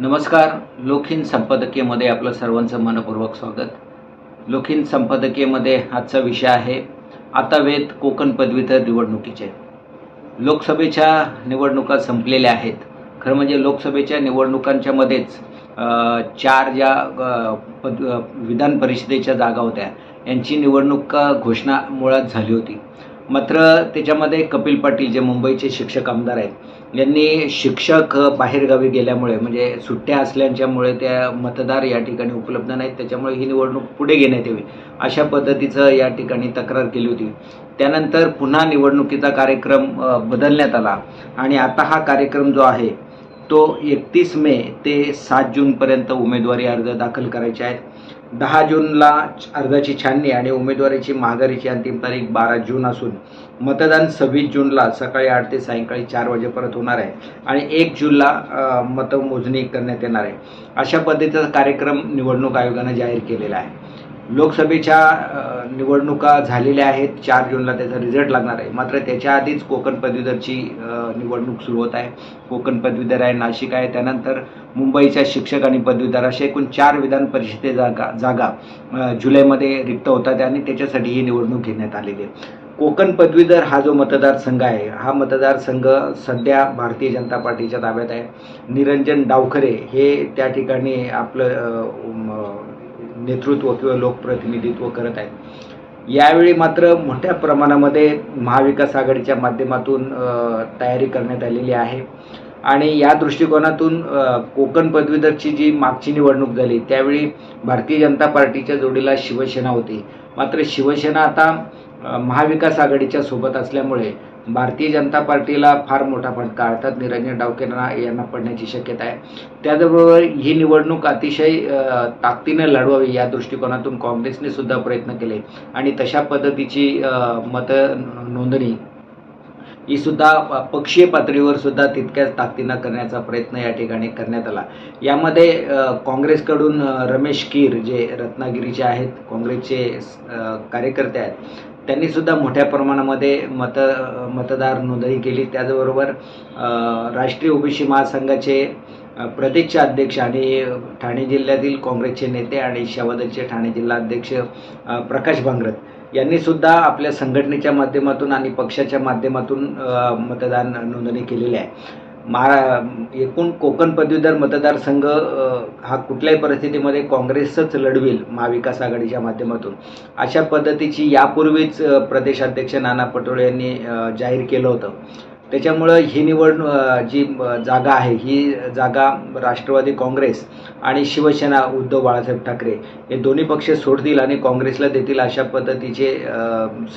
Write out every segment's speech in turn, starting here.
नमस्कार लोखीन संपादकीयमध्ये आपलं सर्वांचं मनपूर्वक स्वागत. लोखीन संपादकीयमध्ये आजचा विषय आहे आता वेद कोकण पदवीधर निवडणुकीचे. लोकसभेच्या निवडणुका संपलेल्या आहेत. खरं म्हणजे लोकसभेच्या निवडणुकांच्या मध्येच चार ज्या पद विधान परिषदेच्या जागा होत्या यांची निवडणूक घोषणा मुळात झाली होती. मात्र त्याच्यामध्ये कपिल पाटील जे मुंबईचे शिक्षक आमदार आहेत यांनी शिक्षक बाहेरगावी गेल्यामुळे म्हणजे सुट्ट्या असल्याच्यामुळे त्या मतदार या ठिकाणी उपलब्ध नाहीत त्याच्यामुळे ही निवडणूक पुढे घेण्यात यावी अशा पद्धतीचं या ठिकाणी तक्रार केली होती. त्यानंतर पुन्हा निवडणुकीचा कार्यक्रम बदलण्यात आला आणि आता हा कार्यक्रम जो आहे तो एकतीस मे ते सात जूनपर्यंत उमेदवारी अर्ज दाखल करायचे आहेत. दहा जूनला अर्जाची छाननी आणि उमेदवारीची माघारीची अंतिम तारीख बारा जून असून मतदान सव्वीस जूनला सकाळी आठ ते सायंकाळी चार वाजेपर्यंत होणार आहे आणि एक जूनला मतमोजणी करण्यात येणार आहे. अशा पद्धतीचा कार्यक्रम निवडणूक आयोगानं जाहीर केलेला आहे. लोकसभेच्या निवडणुका झालेल्या आहेत. चार जूनला त्याचा रिझल्ट लागणार आहे. मात्र त्याच्या आधीच कोकण पदवीधरची निवडणूक सुरू होत आहे. कोकण पदवीधर आहे नाशिक आहे. त्यानंतर मुंबईच्या शिक्षक आणि पदवीधर अशा एकूण चार विधान परिषदे जागा जागा जुलैमध्ये रिक्त होतात आणि त्याच्यासाठी ही निवडणूक घेण्यात आलेली आहे. कोकण पदवीधर हा जो मतदारसंघ आहे हा मतदारसंघ सध्या भारतीय जनता पार्टीच्या ताब्यात आहे. निरंजन डावखरे हे त्या ठिकाणी आपलं नेतृत्व किंवा लोकप्रतिनिधित्व करत आहेत. यावेळी मात्र मोठ्या प्रमाणामध्ये महाविकास आघाडीच्या माध्यमातून तयारी करण्यात आलेली आहे. आणि या दृष्टिकोनातून कोकण पदवीधरची जी मागची निवडणूक झाली त्यावेळी भारतीय जनता पार्टीच्या जोडीला शिवसेना होती. मात्र शिवसेना आता महाविकास आघाडीच्या सोबत असल्यामुळे भारतीय जनता पार्टीला फार मोठा फटका अर्थात निरंजन डावकेंना यांना पडण्याची शक्यता आहे. त्याचबरोबर ही निवडणूक अतिशय अ, ताकदीनं लढवावी या दृष्टिकोनातून काँग्रेसने सुद्धा प्रयत्न केले. आणि तशा पद्धतीची मतं मत नोंदणी ही सुद्धा पक्षीय पातळीवर सुद्धा तितक्याच ताकदीनं करण्याचा प्रयत्न या ठिकाणी करण्यात आला. यामध्ये काँग्रेसकडून रमेश कीर जे रत्नागिरीचे आहेत काँग्रेसचे कार्यकर्ते आहेत त्यांनी सुद्धा मोठ्या प्रमाणामध्ये मत मतदार नोंदणी केली. त्याचबरोबर राष्ट्रीय ओबीसी महासंघाचे प्रदेश प्रदेशचे अध्यक्ष आणि ठाणे जिल्ह्यातील काँग्रेसचे नेते आणि शिवदलचे ठाणे जिल्हा अध्यक्ष प्रकाश भांगरत. यांनी सुद्धा आपल्या संघटनेच्या माध्यमातून आणि पक्षाच्या माध्यमातून मतदान नोंदणी केलेली आहे. महारा एकूण कोकण पदवीधर मतदारसंघ हा कुठल्याही परिस्थितीमध्ये काँग्रेसच लढवेल महाविकास आघाडीच्या माध्यमातून. अशा पद्धतीची यापूर्वीच प्रदेशाध्यक्ष नाना पटोळे यांनी जाहीर केलं होतं. त्याच्यामुळं ही निवड जी जागा आहे ही जागा राष्ट्रवादी काँग्रेस आणि शिवसेना उद्धव बाळासाहेब ठाकरे हे दोन्ही पक्ष सोडतील आणि काँग्रेसला देतील अशा पद्धतीचे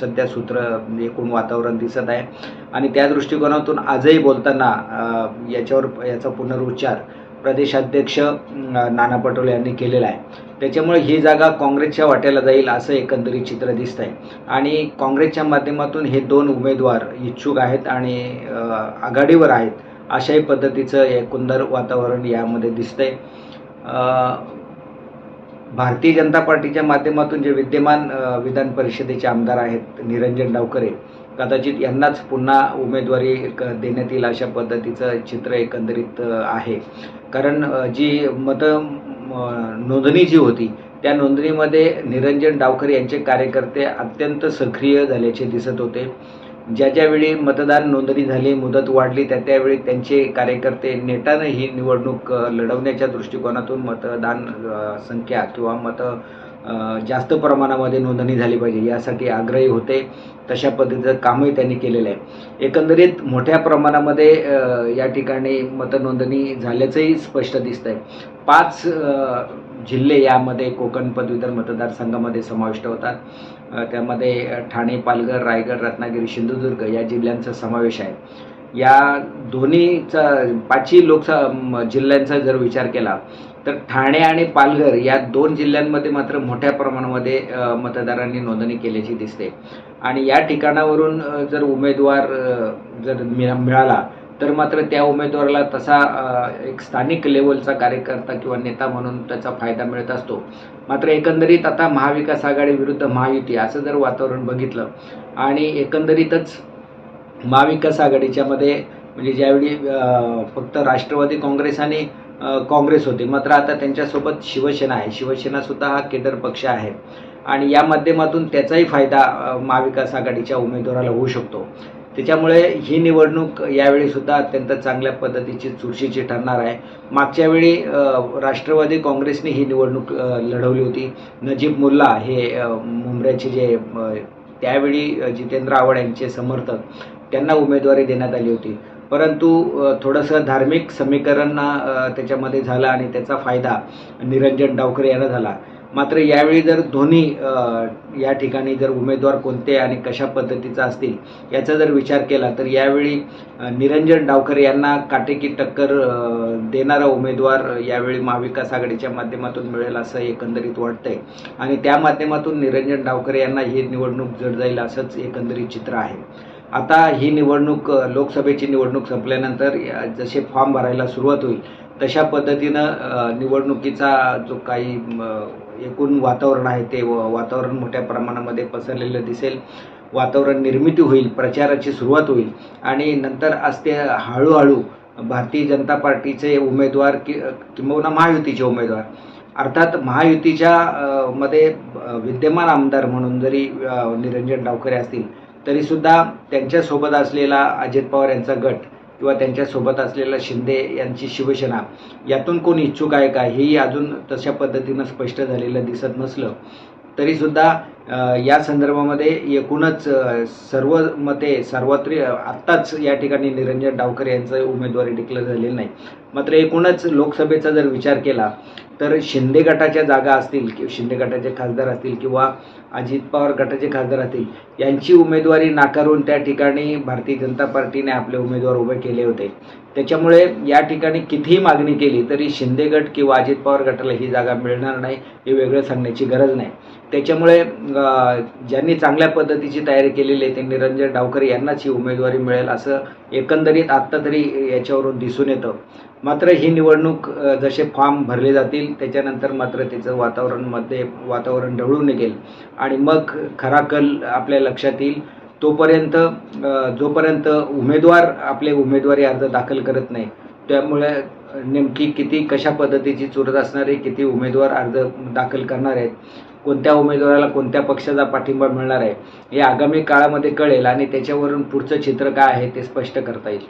सध्या सूत्र एकूण वातावरण दिसत आहे. आणि त्या दृष्टिकोनातून आजही बोलताना याच्यावर याचा पुनरुच्चार प्रदेशाध्यक्ष नाना पटोले यांनी केलेला आहे. त्याच्यामुळे ही जागा काँग्रेसच्या वाट्याला जाईल असं एकंदरीत चित्र दिसत आहे आणि काँग्रेसच्या माध्यमातून हे दोन उमेदवार इच्छुक आहेत आणि आघाडीवर आहेत अशाही पद्धतीचं एकंदर वातावरण यामध्ये दिसतंय. भारतीय जनता पार्टीच्या माध्यमातून जे विद्यमान विधान परिषदेचे आमदार आहेत निरंजन डावकरे कदाचित यांनाच पुन्हा उमेदवारी क- देण्यात येईल अशा पद्धतीचं चित्र एकंदरीत आहे. कारण जी मत नोंदणी जी होती त्या नोंदणीमध्ये निरंजन डावकर यांचे कार्यकर्ते अत्यंत सक्रिय झाल्याचे दिसत होते. ज्या ज्यावेळी मतदान नोंदणी झाली मुदत वाढली त्या त्यावेळी त्यांचे कार्यकर्ते नेटानं ही निवडणूक लढवण्याच्या दृष्टिकोनातून मतदान संख्या किंवा मत जास्त प्रमाणामध्ये नोंदणी झाली पाहिजे यासाठी आग्रही होते. तशा पद्धतीचं कामही त्यांनी केलेलं आहे. एकंदरीत मोठ्या प्रमाणामध्ये या ठिकाणी मतनोंदणी झाल्याचंही स्पष्ट दिसतं आहे पाच जिल्हे यामध्ये कोकण पदवीधर मतदारसंघामध्ये समाविष्ट होतात. त्यामध्ये ठाणे पालघर रायगड रत्नागिरी सिंधुदुर्ग या जिल्ह्यांचा समावेश आहे. या दोन्हीचा पाचही लोकसभा जिल्ह्यांचा जर विचार केला तर ठाणे आणि पालघर या दोन जिल्ह्यांमध्ये मात्र मोठ्या प्रमाणामध्ये मतदारांनी नोंदणी केल्याची दिसते. आणि या ठिकाणावरून जर उमेदवार जर मिळा मिळाला तर मात्र त्या उमेदवाराला तसा एक स्थानिक लेवलचा कार्यकर्ता किंवा नेता म्हणून त्याचा फायदा मिळत असतो. मात्र एकंदरीत आता महाविकास आघाडी विरुद्ध महायुती असं जर वातावरण बघितलं आणि एकंदरीतच महाविकास आघाडीच्या मध्ये म्हणजे ज्यावेळी फक्त राष्ट्रवादी काँग्रेस आणि काँग्रेस होती मात्र आता त्यांच्यासोबत शिवसेना आहे. शिवसेना सुद्धा हा केडर पक्ष आहे. आणि या माध्यमातून त्याचाही फायदा महाविकास आघाडीच्या उमेदवाराला होऊ शकतो. त्याच्यामुळे ही निवडणूक यावेळीसुद्धा अत्यंत चांगल्या पद्धतीची चुरशीची ठरणार आहे. मागच्या वेळी राष्ट्रवादी काँग्रेसने ही निवडणूक लढवली होती. नजीब मुल्ला हे मुंबऱ्याचे जे त्यावेळी जितेंद्र आव्हाड यांचे समर्थक त्यांना उमेदवारी देण्यात आली होती. परंतु थोडंसं धार्मिक समीकरण त्याच्यामध्ये झालं आणि त्याचा फायदा निरंजन डावकर यांना झाला. मात्र यावेळी जर दोन्ही या ठिकाणी जर उमेदवार कोणते आणि कशा पद्धतीचा असतील याचा जर विचार केला तर यावेळी निरंजन डावकर यांना काटेकी टक्कर देणारा उमेदवार यावेळी महाविकास आघाडीच्या माध्यमातून मिळेल असं एकंदरीत वाटतंय. आणि त्या माध्यमातून निरंजन डावकर यांना ही निवडणूक जड जाईल असंच एकंदरीत चित्र आहे. आता ही निवडणूक लोकसभेची निवडणूक संपल्यानंतर या- जसे फॉर्म भरायला सुरुवात होईल तशा पद्धतीनं निवडणुकीचा जो काही एकूण वातावरण आहे ते व- वातावरण मोठ्या प्रमाणामध्ये पसरलेलं दिसेल. वातावरण निर्मिती होईल प्रचाराची सुरुवात होईल. आणि नंतर आज ते हळूहळू भारतीय जनता पार्टीचे उमेदवार कि किंबहुना महायुतीचे उमेदवार अर्थात महायुतीच्या मध्ये विद्यमान आमदार म्हणून जरी निरंजन डावखरे असतील तरीसुद्धा त्यांच्यासोबत असलेला अजित पवार यांचा गट किंवा त्यांच्यासोबत असलेला शिंदे यांची शिवसेना यातून कोण इच्छुक आहे का? हेही अजून तशा पद्धतीनं स्पष्ट झालेलं दिसत नसलं. तरीसुद्धा या संदर्भामध्ये एकूणच सर्व मते सर्वत्र आत्ताच या ठिकाणी निरंजन डावकर यांचं उमेदवारी डिक्लेअर झालेली नाही. मात्र एकूणच लोकसभेचा जर विचार केला तर शिंदे गटाच्या जागा असतील कि शिंदे गटाचे खासदार असतील किंवा अजित पवार गटाचे खासदार असतील यांची उमेदवारी नाकारून त्या ठिकाणी भारतीय जनता पार्टीने आपले उमेदवार उभे केले होते. त्याच्यामुळे या ठिकाणी कितीही मागणी केली तरी शिंदे गट किंवा अजित पवार गटाला ही जागा मिळणार नाही हे वेगळं सांगण्याची गरज नाही. त्याच्यामुळे ज्यांनी चांगल्या पद्धतीची तयारी केलेली आहे ते निरंजन डावकर यांनाच ही उमेदवारी मिळेल असं एकंदरीत आत्ता तरी याच्यावरून दिसून येतं. मात्र ही निवडणूक जसे फॉर्म भरले जातील त्याच्यानंतर मात्र त्याचं वातावरणमध्ये वातावरण ढवळून निघेल. आणि मग खरा कल आपल्या लक्षात येईल. तोपर्यंत जोपर्यंत उमेदवार आपले उमेदवारी अर्ज दाखल करत नाही त्यामुळे नेमकी किती कशा पद्धतीची चुरत असणारे किती उमेदवार अर्ज दाखल करणार आहेत कोणत्या उमेदवाराला कोणत्या पक्षाचा पाठिंबा मिळणार आहे हे आगामी काळामध्ये कळेल आणि त्याच्यावरून पुढचं चित्र काय आहे ते स्पष्ट करता येईल.